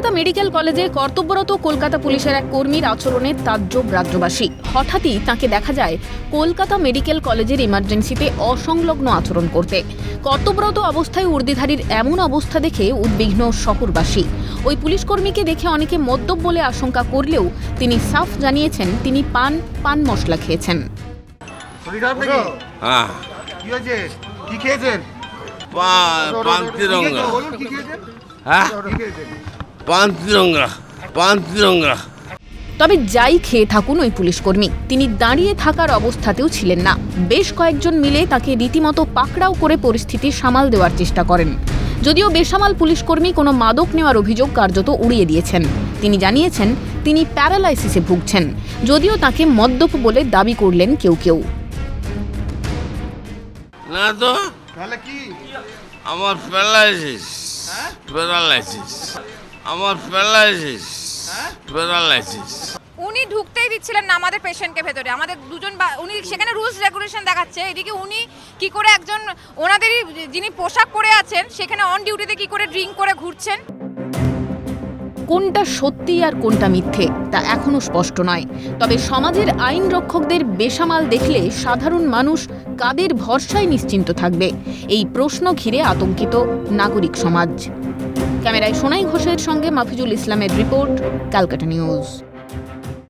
Kolkata medical কলেজে কর্তব্যরত কলকাতা পুলিশের এক কর্মীর আচরণে তাজ্জব রাজ্যবাসী। হঠাৎই তাকে দেখা যায় কলকাতা মেডিকেল কলেজের ইমার্জেন্সিতে অসংলগ্ন আচরণ করতে। কর্তব্যরত অবস্থায় উর্দিধারীর এমন অবস্থা দেখে উদ্বিগ্ন শহরবাসী। ওই পুলিশ কর্মীকে দেখে অনেকে মদ্যপ বলে আশঙ্কা করলেও তিনি সাফ জানিয়েছেন তিনি পান পান মশলা খেয়েছেন। হ্যাঁ। তবে যাই খেয়ে থাকুন ওই পুলিশকর্মী তিনি দাঁড়িয়ে থাকার অবস্থাতেও ছিলেন না। বেশ কয়েকজন মিলে তাকে রীতিমতো পাকড়াও করে পরিস্থিতি সামাল দেওয়ার চেষ্টা করেন। যদিও বেসামাল পুলিশকর্মী কোনো মাদক নেওয়ার অভিযোগ কার্যত উড়িয়ে দিয়েছেন। তিনি জানিয়েছেন তিনি প্যারালাইসিসে ভুগছেন যদিও তাকে মদ্যপ বলে দাবি করলেন কেউ কেউ। না তো? তাহলে কি? আমার প্যারালাইসিস প্যারালাইসিস। আমার প্যারালাইসিস। প্যারালাইসিস। উনি ঢুকতেই দিচ্ছিলেন না আমাদের পেশেন্টকে ভেতরে। আমাদের দুজন বা- উনি সেখানে রুলস রেগুলেশন দেখাচ্ছে। এদিকে উনি কি করে একজন ওনাদেরই যিনি পোশাক পরে আছেন সেখানে অন ডিউটিতে কি করে ড্রিঙ্ক করে ঘুরছেন? কোনটা সত্যি আর কোনটা মিথ্যে তা এখনও স্পষ্ট নয়। তবে সমাজের আইন রক্ষকদের বেসামাল দেখলে সাধারণ মানুষ কাদের ভরসায় নিশ্চিন্ত থাকবে? এই প্রশ্ন ঘিরে আতঙ্কিত নাগরিক সমাজ। ক্যামেরায় সোনাই ঘোষের সঙ্গে মাফিজুল ইসলামের রিপোর্ট ক্যালকাটা নিউজ।